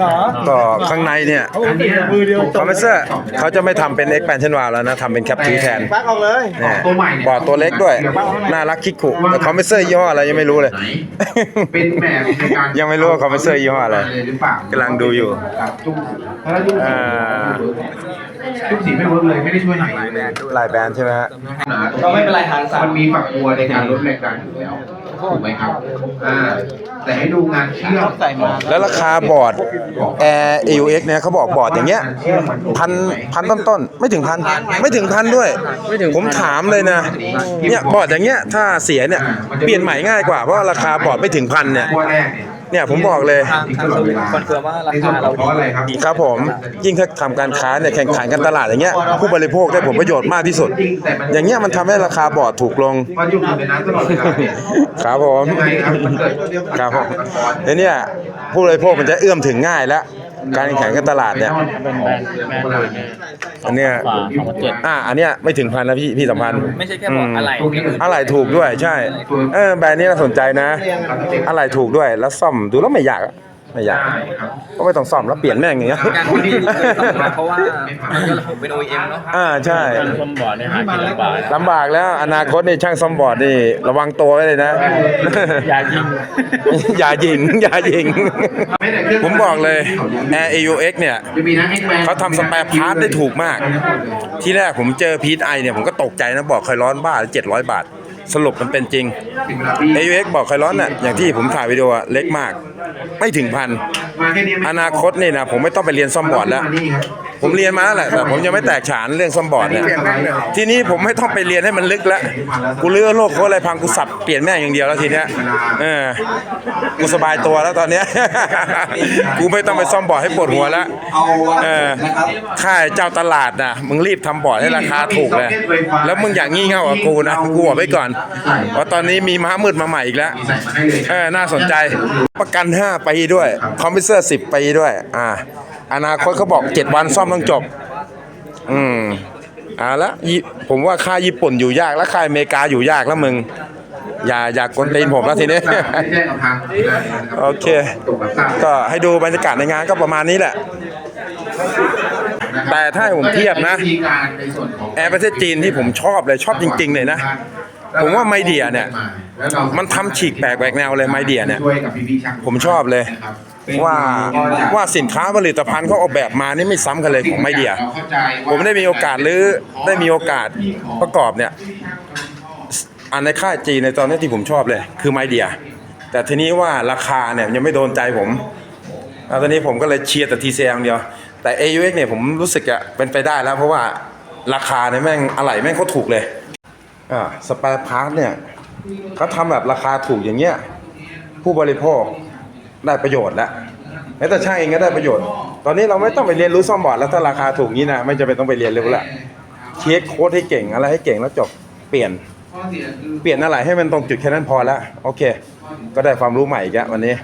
หรอก็ข้างในเนี่ยอันนี้มือเดียวคอมเพรสเซอร์เขาจะไม่ทำเป็น expansion valve แล้วนะทำเป็นแคปทีแทนปักออกเลยเนี่ยตัวใหม่เนี่ยบอร์ดตัวเล็กด้วย น่ารักคิกคุแต่คอมเพรสเซอร์ยี่ห้ออะไรยังไม่รู้เลยไหนเป็นแบบในการยังไม่รู้ว่าคอมเพรสเซอร์ยี่ห้ออะไรหรือเปล่ากำลังดูอยู่ครับจุ้งถ้าจุ้งอ่าจุ้งสีไม่เวิร์กเลยไม่ได้ช่วยหน่อยเลยลายแบรนด์ใช่ไหมฮะก็ไม่เป็นไรหารสามมันมีฝักบัวในการลดแรงดันอยู่แล้ว ถูกไหมครับอ่าแต่ให้ดูงานเชื่อมใส่มาแล้วราคาบอร์ด Air AUX เนี่ยเขาบอกบอร์ดอย่างเงี้ยพันพันต้นต้นไม่ถึงพันไม่ถึงพันด้วย ผมถามเลยนะเนี่ยบอร์ดอย่างเงี้ยถ้าเสียเนี่ยเปลี่ยนใหม่ง่ายกว่าเพราะราคาบอร์ดไม่ถึงพันเนี่ยเนี่ยเนี่ยผมบอกเลย ทางทางสวิตคอนเฟิร์มว่าราในส่วคานขเราองเพราะอะไรครับครับผมยิ่งถ้าทำการค้าเนี่ยแข่งขันกันตลาดอย่างเงี้ยผู้บริโภคได้ผลประโยชน์มากที่สุด อย่างเงี้ยมันทำให้ราคาบอร์ดถูกลงเพราะอยู่ในนั้นตลอดเวลาเนี่ยครับผมยังไงครับมันเกิดครับผมแล้วเนี่ยผู้บริโภคมันจะเอื้อมถึงง่ายแล้ว การแข่งขันกับตลาดเนี่ย เป็นแบรนด์แบรนด์เลยเนี่ยอันเนี้ย กว่าสองพันเจ็ดอ่าอันเนี้ยไม่ถึงพันนะพี่พี่สัมพันธ์ไม่ใช่แค่บอกอะไร อะไรถูกด้วยใช่ เออแบรนด์นี้น่าสนใจนะ อะไรถูกด้วยแล้วซ่อมดูแล้วไม่ยากอะ ไม่ยากใช่ครับก็ไม่ต้องซ่อมแล้วเปลี่ยนแม่งอย่างเงี้ย การที่เพราะว่ามันก็เป็น OEM เนาะอ่าใช่การซ่อมบอร์ดเนี่ยหากินลำบากลำบากแล้วอนาคตนี่ช่างซ่อมบอร์ดนี่ระวังตัวไว้เลยนะ อย่ายิง อย่ายิง อย่ายิง ไม่แต่เครื่องผมบอกเลย Air AUX เนี่ย จะมีทั้ง X-Man เขาทำสแปร์พาร์ทได้ถูกมาก ที่แรกผมเจอพีทไอเนี่ย ผมก็ตกใจนะ บอกคอยร้อนบ้าเจ็ดร้อยบาท สรุปมันเป็นจริง AUX บอกคอยร้อนน่ะอย่างที่ผมถ่ายวิดีโออะเล็กมาก ไม่ถึงพัน มาแค่นี้ไม่อนาคตนี่นะผมไม่ต้องไปเรียนซ่อมบอร์ดแล้ว มานี่ครับ ผมเรียนมาแล้วแหละแต่ผมยังไม่แตกฉานเรื่องซ่อมบอร์ดเนี่ยทีนี้ผมไม่ต้องไปเรียนให้มันลึกแล้วกูเลือกโลกโค้ดอะไรพังกูสับเปลี่ยนแม่งอย่างเดียวแล้วทีเนี้ยเออกูสบายตัวแล้วตอนเนี้ยกูไม่ต้องไปซ่อมบอร์ดให้ปวดหัวแล้วเอาวัดเออนะครับค่ายเจ้าตลาดนะมึงรีบทำบอร์ดให้ราคาถูกเลยแล้วมึงอย่างงี่เง่ากับกูนะกูบอกไว้ก่อนว่าะตอนนี้มีม้ามืดมาใหม่อีกแล้วใส่มาให้เลยเออน่าสนใจประกัน 5 ปีด้วย คอมพิวเซอร์ 10 ปีด้วย อ่า อนาคตเขาบอก7วันซ่อมต้องจบ อืมอ่าละยิผมว่าค่ายญี่ปุ่นอยู่ยากแล้วค่ายอเมริกาอยู่ยากแล้วมึง อย่าอย่ากวนตีนผมแล้วทีนี้ไม่แจ้งกับทางโอเคตกกับทราบก็ให้ดูบรรยากาศในงานก็ประมาณนี้แหละ แต่ถ้าให้ผมเทียบนะวิธีการในส่วนของแอร์ประเทศจีนที่ผมชอบเลยชอบจริง ๆ เลยนะ ผมว่าไมเดียเนี่ย มันทำฉีกแปลกแหวกแนวเลยไมเดียเนี่ยช่วยกับพี่ๆช่างผมชอบเลยนะครับว่าว่าสินค้าผลิตภัณฑ์เขาออกแบบมานี่ไม่ซ้ำกันเลยของไมเดียราเข้าใจว่าผมได้มีโอกาสหรือได้มีโอกาสประกอบเนี่ย อันในค่ายจีนในตอนนี้ที่ผมชอบเลย คือไมเดีย แต่ทีนี้ว่าราคาเนี่ยยังไม่โดนใจผมแล้วตอนนี้ผมก็เลยเชียร์แต่ทีเซียงเดียว แต่ AUX เนี่ยผมรู้สึกอะเป็นไปได้แล้วเพราะว่าราคาเนี่ยแม่งอะไรแม่งเขาถูกเลย อ่าสปร์พาร์ทเนี่ยเขาทำแบบราคาถูกอย่างเงี้ย ผู้บริโภคได้ประโยชน์แล้วแม้แต่ช่างเองก็ได้ประโยชน์ ตอนนี้เราไม่ต้องไปเรียนรู้ซ่อมบอร์ดแล้วถ้าราคาถูกงี้นะไม่จำเป็นต้องไปเรียนเลยละเช็คโค้ดให้เก่งอะไรให้เก่งแล้วจบเปลี่ยน เปลี่ยนอะไรให้มันตรงจุดแค่นั้นพอแล้วโอเค ก็ได้ความรู้ใหม่อีกแล้ววันนี้